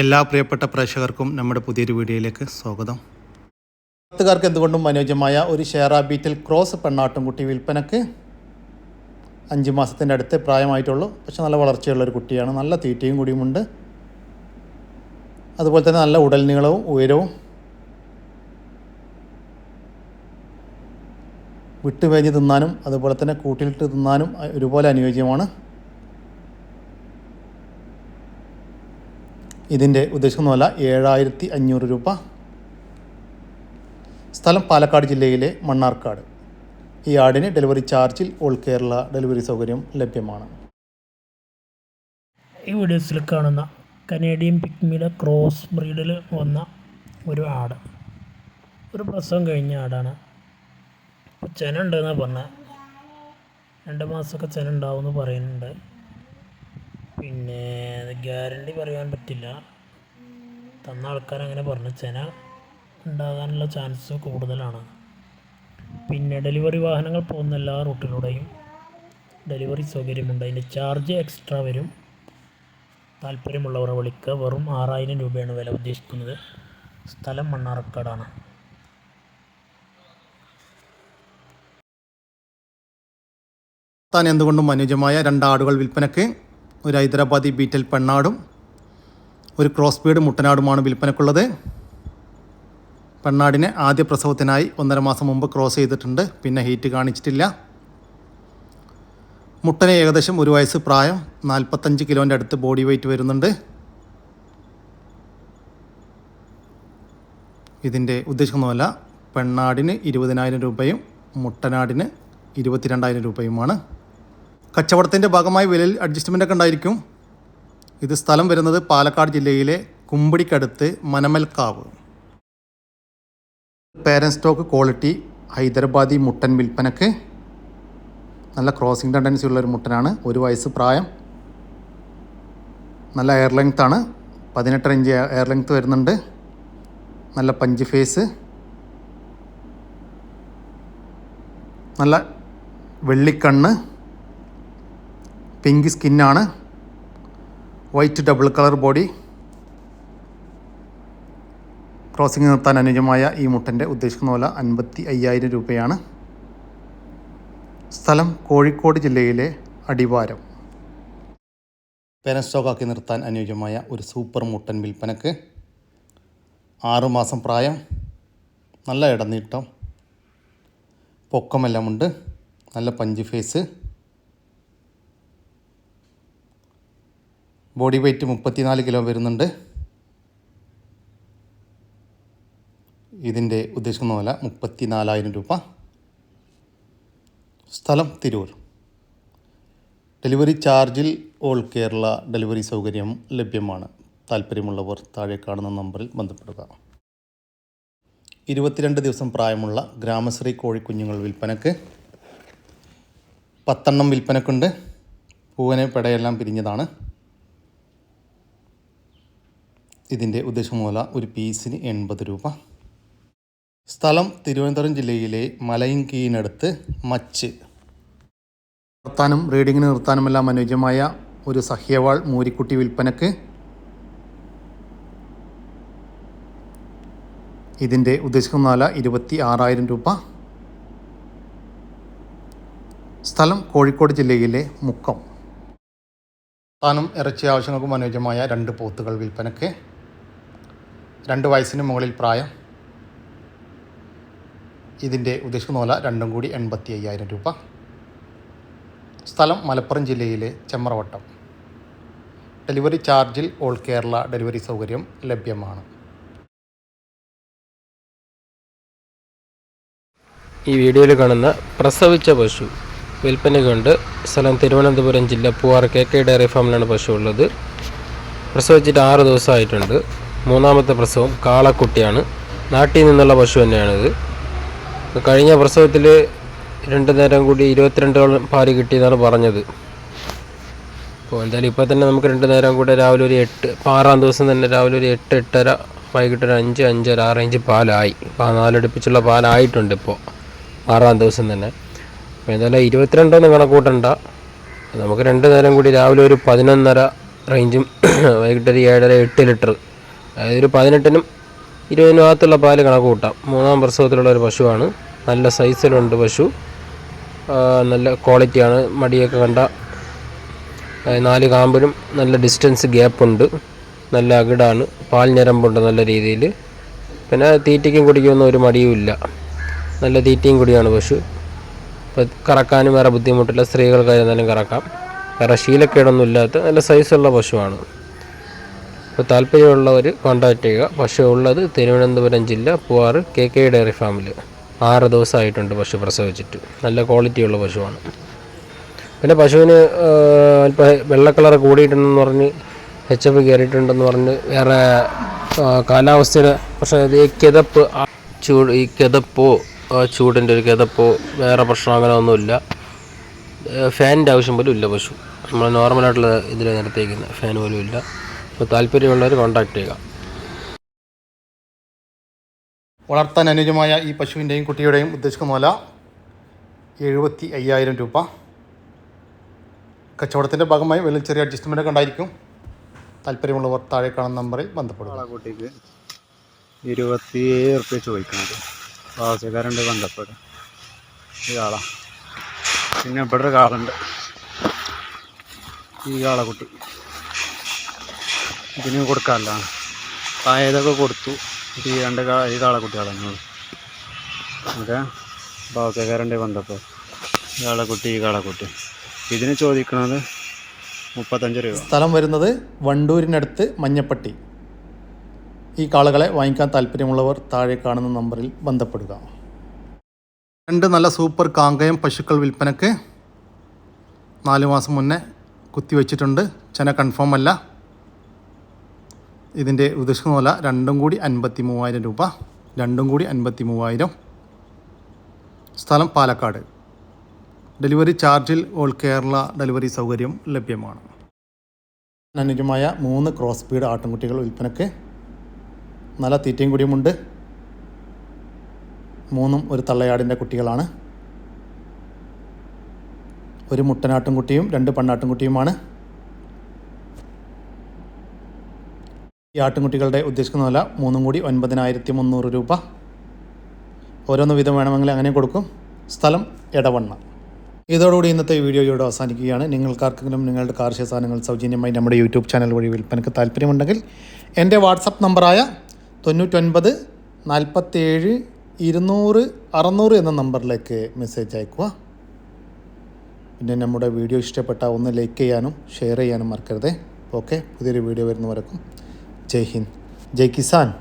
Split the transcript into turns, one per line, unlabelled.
എല്ലാ പ്രിയപ്പെട്ട പ്രേക്ഷകർക്കും നമ്മുടെ പുതിയൊരു വീഡിയോയിലേക്ക് സ്വാഗതം.
പത്തുകാർക്ക് എന്തുകൊണ്ടും അനുയോജ്യമായ ഒരു ഷെയർ ബീറ്റിൽ ക്രോസ് പെണ്ണാട്ടുംകുട്ടി വിൽപ്പനക്ക് അഞ്ച് മാസത്തിന്റെ അടുത്ത് പ്രായമായിട്ടുള്ളൂ. പക്ഷെ നല്ല വളർച്ചയുള്ള ഒരു കുട്ടിയാണ്. നല്ല തീറ്റയും കൂടിയുമുണ്ട്. അതുപോലെ തന്നെ നല്ല ഉടൽ നീളവും ഉയരവും വിട്ടുവേഞ്ഞ് തിന്നാനും അതുപോലെ തന്നെ കൂട്ടിലിട്ട് തിന്നാനും ഒരുപോലെ അനുയോജ്യമാണ്. ഇതിന്റെ ഉദ്ദേശിക്കുന്ന ഏഴായിരത്തി അഞ്ഞൂറ് രൂപ. സ്ഥലം പാലക്കാട് ജില്ലയിലെ മണ്ണാർക്കാട്. ഈ ആടിന് ഡെലിവറി ചാർജിൽ ഓൾ കേരള ഡെലിവറി സൗകര്യം ലഭ്യമാണ്.
ഈ വീഡിയോസിൽ കാണുന്ന കനേഡിയൻ പിക്മിയുടെ ക്രോസ് ബ്രീഡിൽ വന്ന ഒരു ആട്. ഒരു പ്രസവം കഴിഞ്ഞ ആടാണ്. ചെന ഉണ്ടെന്നാണ് പറഞ്ഞത് രണ്ട് മാസമൊക്കെ ചെന ഉണ്ടാവും എന്ന് പറയുന്നുണ്ട്. പിന്നെ ഗ്യാരണ്ടി പറയാൻ പറ്റില്ല. തന്ന ആൾക്കാർ അങ്ങനെ പറഞ്ഞു. ചെന ഉണ്ടാകാനുള്ള ചാൻസ് കൂടുതലാണ്. പിന്നെ ഡെലിവറി വാഹനങ്ങൾ പോകുന്ന എല്ലാ റൂട്ടിലൂടെയും ഡെലിവറി സൗകര്യമുണ്ട്. അതിന്റെ ചാർജ് എക്സ്ട്രാ വരും. താല്പര്യമുള്ളവർ വിളിക്കുക. വെറും ആറായിരം രൂപയാണ് വില ഉദ്ദേശിക്കുന്നത്. സ്ഥലം മണ്ണാർക്കാടാണ്.
താൻ എന്തുകൊണ്ടും അനുയോജ്യമായ രണ്ടാടുകൾ വിൽപ്പനയ്ക്ക് ഒരു ഹൈദരാബാദി ബീറ്റൽ പെണ്ണാടും ഒരു ക്രോസ് ബീഡ് മുട്ടനാടുമാണ് വിൽപ്പനക്കുള്ളത്. പെണ്ണാടിനെ ആദ്യ പ്രസവത്തിനായി ഒന്നര മാസം മുമ്പ് ക്രോസ് ചെയ്തിട്ടുണ്ട്. പിന്നെ ഹീറ്റ് കാണിച്ചിട്ടില്ല. മുട്ടന് ഏകദേശം ഒരു വയസ്സ് പ്രായം നാൽപ്പത്തഞ്ച് കിലോന്റെ അടുത്ത് ബോഡി വെയിറ്റ് വരുന്നുണ്ട്. ഇതിന്റെ ഉദ്ദേശിക്കുന്നതല്ല പെണ്ണാടിന് ഇരുപതിനായിരം രൂപയും മുട്ടനാടിന് ഇരുപത്തിരണ്ടായിരം രൂപയുമാണ്. കച്ചവടത്തിന്റെ ഭാഗമായി വിലയിൽ അഡ്ജസ്റ്റ്മെന്റ് ഒക്കെ ഉണ്ടായിരിക്കും. ഇത് സ്ഥലം വരുന്നത് പാലക്കാട് ജില്ലയിലെ കുമ്പിടിക്കടുത്ത് മനമൽക്കാവ്. പേരൻ സ്റ്റോക്ക് ക്വാളിറ്റി ഹൈദരാബാദി മുട്ടൻ വിൽപ്പനക്ക് നല്ല ക്രോസിംഗ് ടെൻഡൻസി ഉള്ള ഒരു മുട്ടനാണ്. ഒരു വയസ്സ് പ്രായം. നല്ല എയർ ലെങ്ത് ആണ്. പതിനെട്ടര ഇഞ്ച് എയർ ലെങ്ത് വരുന്നുണ്ട്. നല്ല പഞ്ച് ഫേസ് നല്ല വെള്ളിക്കണ്ണ്. Pink സ്കിന്നാണ് white double colour body. Crossing നിർത്താൻ അനുയോജ്യമായ ഈ മുട്ടന്റെ ഉദ്ദേശിക്കുന്ന വില അൻപത്തി അയ്യായിരം രൂപയാണ്. സ്ഥലം കോഴിക്കോട് ജില്ലയിലെ അടിവാരം. പെനസ്റ്റോക്കാക്കി സ്റ്റോക്കാക്കി നിർത്താൻ അനുയോജ്യമായ ഒരു സൂപ്പർ മുട്ടൻ വിൽപ്പനക്ക് ആറുമാസം പ്രായം നല്ല ഇടനീട്ടം പൊക്കമെല്ലാമുണ്ട് നല്ല പഞ്ച് ഫേസ് ബോഡി വെയ്റ്റ് മുപ്പത്തിനാല് കിലോ വരുന്നുണ്ട്. ഇതിന്റെ ഉദ്ദേശിക്കുന്ന വില മുപ്പത്തി നാലായിരം രൂപ. സ്ഥലം തിരൂർ. ഡെലിവറി ചാർജിൽ ഓൾ കേരള ഡെലിവറി സൗകര്യം ലഭ്യമാണ്. താല്പര്യമുള്ളവർ താഴെ കാണുന്ന നമ്പറിൽ ബന്ധപ്പെടുക. ഇരുപത്തിരണ്ട് ദിവസം പ്രായമുള്ള ഗ്രാമശ്രീ കോഴിക്കുഞ്ഞുങ്ങൾ വിൽപ്പനക്ക് പത്തെണ്ണം വിൽപ്പനക്കുണ്ട്. പൂവനെ പെടയെല്ലാം പിരിഞ്ഞതാണ്. ഇതിന്റെ ഉദ്ദേശമൂല ഒരു പീസിന് എൺപത് രൂപ. സ്ഥലം തിരുവനന്തപുരം ജില്ലയിലെ മലയിൻകീനടുത്ത് മച്ച്. നിർത്താനും റീഡിങ്ങിന് നിർത്താനുമെല്ലാം അനുയോജ്യമായ ഒരു സഹ്യവാൾ മൂരിക്കുട്ടി വിൽപ്പനക്ക് ഇതിന്റെ ഉദ്ദേശിക്കുന്ന നാല ഇരുപത്തി ആറായിരം രൂപ. സ്ഥലം കോഴിക്കോട് ജില്ലയിലെ മുക്കം. താനും ഇറച്ചി ആവശ്യങ്ങൾക്കും അനുയോജ്യമായ രണ്ട് പോത്തുകൾ വിൽപ്പനക്ക്. രണ്ട് വയസ്സിന് മുകളിൽ പ്രായം. ഇതിന്റെ ഉദ്ദേശിക്കുന്ന പോലെ രണ്ടും കൂടി എൺപത്തി അയ്യായിരം രൂപ. സ്ഥലം മലപ്പുറം ജില്ലയിലെ ചെമ്മറവട്ടം ഡെലിവറി ചാർജിൽ ഓൾ കേരള ഡെലിവറി സൗകര്യം ലഭ്യമാണ്.
ഈ വീഡിയോയിൽ കാണുന്ന പ്രസവിച്ച പശു വിൽപ്പനയ്ക്കുണ്ട് സ്ഥലം തിരുവനന്തപുരം ജില്ല പൂവാർ കെ കെ ഡയറി ഫാമിലാണ് പശു ഉള്ളത്. പ്രസവിച്ചിട്ട് ആറ് ദിവസമായിട്ടുണ്ട്. മൂന്നാമത്തെ പ്രസവം കാളക്കുട്ടിയാണ്. നാട്ടിൽ നിന്നുള്ള പശു തന്നെയാണിത്. കഴിഞ്ഞ പ്രസവത്തിൽ രണ്ട് നേരം കൂടി ഇരുപത്തിരണ്ടോളം പാൽ കിട്ടിയെന്നാണ് പറഞ്ഞത്. അപ്പോൾ എന്തായാലും ഇപ്പോൾ തന്നെ നമുക്ക് രണ്ട് നേരം കൂടെ രാവിലെ ഒരു എട്ട് ആറാം ദിവസം തന്നെ രാവിലെ ഒരു എട്ട് എട്ടര വൈകിട്ട് ഒരു അഞ്ച് അഞ്ചര ആ റേഞ്ച് പാലായി. അപ്പോൾ നാലടുപ്പിച്ചുള്ള പാലായിട്ടുണ്ട് ഇപ്പോൾ ആറാം ദിവസം തന്നെ. അപ്പോൾ എന്തായാലും ഇരുപത്തിരണ്ടൊന്നും കണക്കൂട്ടണ്ട. നമുക്ക് രണ്ട് നേരം കൂടി രാവിലെ ഒരു പതിനൊന്നര റേഞ്ചും വൈകിട്ടൊരു ഏഴര എട്ട് ലിറ്റർ അതായത് ഒരു പതിനെട്ടിനും ഇരുപതിനും അകത്തുള്ള പാൽ കണക്ക് കൂട്ടാം. മൂന്നാം പ്രസവത്തിലുള്ള ഒരു പശുവാണ്. നല്ല സൈസിലുണ്ട് പശു. നല്ല ക്വാളിറ്റിയാണ്. മടിയൊക്കെ കണ്ട നാല് കാമ്പിനും നല്ല ഡിസ്റ്റൻസ് ഗ്യാപ്പുണ്ട്. നല്ല അകിടാണ്. പാൽ ഞരമ്പുണ്ട് നല്ല രീതിയിൽ പിന്നെ തീറ്റയ്ക്കും കുടിക്കൊന്നും ഒരു മടിയുമില്ല നല്ല തീറ്റയും കൂടിയാണ് പശു. ഇപ്പം കറക്കാനും വേറെ ബുദ്ധിമുട്ടില്ല. സ്ത്രീകൾക്കായിരുന്നാലും കറക്കാം. വേറെ ശീലക്കേടൊന്നും ഇല്ലാത്ത നല്ല സൈസുള്ള പശുവാണ്. അപ്പോൾ താല്പര്യമുള്ളവർ കോൺടാക്റ്റ് ചെയ്യുക. പശു ഉള്ളത് തിരുവനന്തപുരം ജില്ല പൂവാറ് കെ കെ ഡയറി ഫാമിൽ. ആറ് ദിവസമായിട്ടുണ്ട് പശു പ്രസവിച്ചിട്ട്. നല്ല ക്വാളിറ്റിയുള്ള പശുവാണ്. പിന്നെ പശുവിന് അല്പം വെള്ള കളർ കൂടിയിട്ടുണ്ടെന്ന് പറഞ്ഞ് എച്ച് എഫ് കയറിയിട്ടുണ്ടെന്ന് പറഞ്ഞ് വേറെ കാലാവസ്ഥയുടെ പക്ഷേ ഈ കിതപ്പ് ചൂട് ഈ കിതപ്പോ ചൂടിന്റെ ഒരു കിതപ്പോ വേറെ പ്രശ്നം അങ്ങനെ ഒന്നുമില്ല. ഫാനിന്റെ ആവശ്യം പോലും ഇല്ല പശു. നമ്മൾ നോർമലായിട്ടുള്ള ഇതിൽ നിരത്തേക്കുന്നത് ഫാൻ പോലും ഇല്ല. അപ്പോൾ താല്പര്യമുള്ളവർ കോൺടാക്ട് ചെയ്യുക.
വളർത്താൻ അനുജമായ ഈ പശുവിന്റെയും കുട്ടിയുടെയും ഉദ്ദേശിക്കുന്ന വില എഴുപത്തി അയ്യായിരം രൂപ. കച്ചവടത്തിന്റെ ഭാഗമായി വലിയ ചെറിയ അഡ്ജസ്റ്റ്മെന്റ് ഒക്കെ ഉണ്ടായിരിക്കും. താല്പര്യമുള്ളവർ താഴെ കാണുന്ന നമ്പറിൽ ബന്ധപ്പെടുക.
കുട്ടിക്ക് ഇരുപത്തിയേഴ് റുപ്യ ചോദിക്കുന്നത്. ആവശ്യക്കാരുണ്ട് ബന്ധപ്പെടും. ഈ കാള പിന്നെ ഇവിടെ ഒരു കാളുണ്ട് ഈ കാളക്കുട്ടി ഇതിന് കൊടുക്കാറില്ല. പായതൊക്കെ കൊടുത്തു. ഈ രണ്ട് കാ ഈ കാളക്കുട്ടികളാണ് ഓക്കെ ബന്ധപ്പെടും ഈ കാളക്കുട്ടി ഈ കാളക്കുട്ടി ഇതിന് ചോദിക്കുന്നത് മുപ്പത്തഞ്ച് രൂപ.
സ്ഥലം വരുന്നത് വണ്ടൂരിനടുത്ത് മഞ്ഞപ്പട്ടി. ഈ കാളകളെ വാങ്ങിക്കാൻ താല്പര്യമുള്ളവർ താഴെ കാണുന്ന നമ്പറിൽ ബന്ധപ്പെടുക. രണ്ട് നല്ല സൂപ്പർ കാങ്കയം പശുക്കൾ വിൽപ്പനക്ക് നാല് മാസം മുന്നേ കുത്തിവെച്ചിട്ടുണ്ട്. ചെന കൺഫേം അല്ല. ഇതിന്റെ ഉദ്ദേശിക്കുന്ന വില രണ്ടും കൂടി അൻപത്തി മൂവായിരം രൂപ. രണ്ടും കൂടി അൻപത്തി മൂവായിരം സ്ഥലം പാലക്കാട്. ഡെലിവറി ചാർജിൽ ഓൾ കേരള ഡെലിവറി സൗകര്യം ലഭ്യമാണ്. അനുജമായ മൂന്ന് ക്രോസ് സ്പീഡ് ആട്ടിൻകുട്ടികൾ വിൽപ്പനക്ക് നല്ല തീറ്റയും കൂടിയുമുണ്ട്. മൂന്നും ഒരു തള്ളയാടിന്റെ കുട്ടികളാണ്. ഒരു മുട്ടനാട്ടിൻകുട്ടിയും രണ്ട് പെണ്ണാട്ടിൻകുട്ടിയുമാണ്. ഈ ആട്ടിൻകുട്ടികളുടെ ഉദ്ദേശിക്കുന്ന വില മൂന്നും കൂടി ഒൻപതിനായിരത്തി മുന്നൂറ് രൂപ. ഓരോന്ന് വീതം വേണമെങ്കിൽ അങ്ങനെ കൊടുക്കും. സ്ഥലം ഇടവണ്ണ ഇതോടുകൂടി ഇന്നത്തെ വീഡിയോ ഇവിടെ അവസാനിക്കുകയാണ്. നിങ്ങൾക്കാർക്കെങ്കിലും നിങ്ങളുടെ കാർഷിക സാധനങ്ങൾ സൗജന്യമായി നമ്മുടെ യൂട്യൂബ് ചാനൽ വഴി വിൽപ്പനക്ക് താല്പര്യമുണ്ടെങ്കിൽ എന്റെ വാട്സപ്പ് നമ്പറായ തൊണ്ണൂറ്റൊൻപത് നാൽപ്പത്തേഴ് ഇരുന്നൂറ് അറുന്നൂറ് എന്ന നമ്പറിലേക്ക് മെസ്സേജ് അയക്കുക പിന്നെ നമ്മുടെ വീഡിയോ ഇഷ്ടപ്പെട്ട ഒന്ന് ലൈക്ക് ചെയ്യാനും ഷെയർ ചെയ്യാനും മറക്കരുത്. ഓക്കെ പുതിയൊരു വീഡിയോ വരുന്നവരക്കും జై హింద్. జై కిసాన్.